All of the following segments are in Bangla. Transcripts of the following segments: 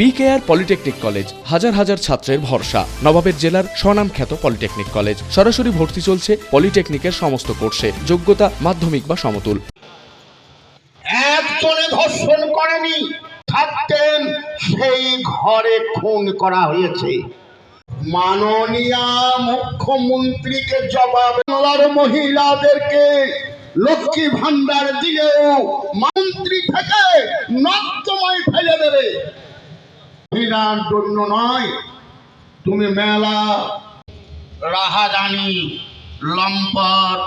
বিকেআর পলিটেকনিক কলেজ হাজার হাজার ছাত্রের ভরসা। নবাবের জেলার স্বনামখ্যাত পলিটেকনিক কলেজ সরাসরি ভর্তি চলছে পলিটেকনিকের সমস্ত কোর্সে। যোগ্যতা মাধ্যমিক বা সমতুল। একজনে ধর্ষণ করেনি, থাকতেন সেই ঘরে খুন করা হয়েছে। মাননীয় মুখ্যমন্ত্রীকে জবাব, বাংলার মহিলাদেরকে লক্ষ্মী ভান্ডার দিলেও মন্ত্রী থেকে নর্দমায় ফেলে দেবে। মহিলার জন্য নয়। তুমি মেলা রাহাজানি, লম্পট।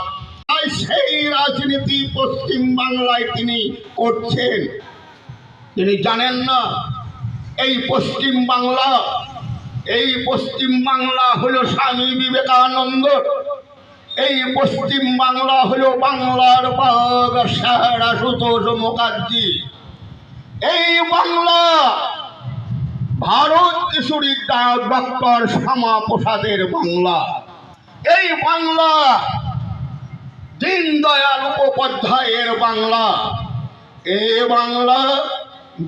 সেই রাজনীতি পশ্চিম বাংলায় তিনি করছেন। তিনি জানেন না, এই পশ্চিম বাংলা, এই পশ্চিম বাংলা হলো স্বামী বিবেকানন্দ। এই পশ্চিম বাংলা হলো বাংলার বাঘ সাহারা সুতোষ মুখার্জি। এই বাংলা ভারত কিশোরী ডক্টর শ্যামা প্রসাদের বাংলা। এই বাংলা দীনদয়াল উপাধ্যায়ের বাংলা। এ বাংলা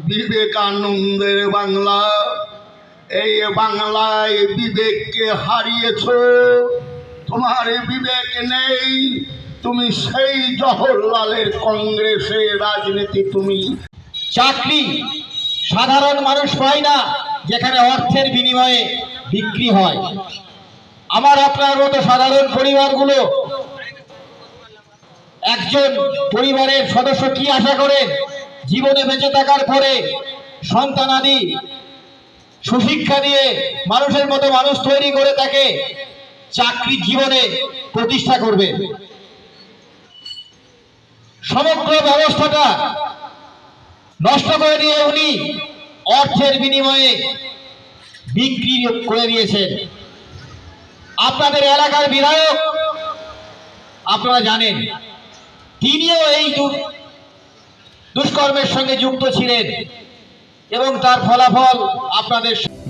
বিবেকানন্দের বাংলা। এই বাংলায় বিবেককে হারিয়েছ, তোমার বিবেক নেই, তুমি সেই জওহরলালের কংগ্রেসের রাজনীতি তুমি। চাকরি সাধারণ মানুষ পায় না, যেখানে অর্থের বিনিময়ে বিক্রি হয়। আমার আপনার মতো সাধারণ পরিবারগুলো, একজন পরিবারের সদস্য কি আশা করেন জীবনে বেঁচে থাকার পরে সন্তানাদি সুশিক্ষা দিয়ে মানুষের মতো মানুষ তৈরি করে তাকে চাকরি জীবনে প্রতিষ্ঠা করবে? সমগ্র ব্যবস্থাটা নষ্ট করে দিয়ে উনি অর্থের বিনিময়ে বিক্রি করে দিয়েছেন। আপনাদের এলাকার বিধায়ক, আপনারা জানেন, তিনিও এই দুষ্কর্মের সঙ্গে যুক্ত ছিলেন এবং তার ফলাফল আপনাদের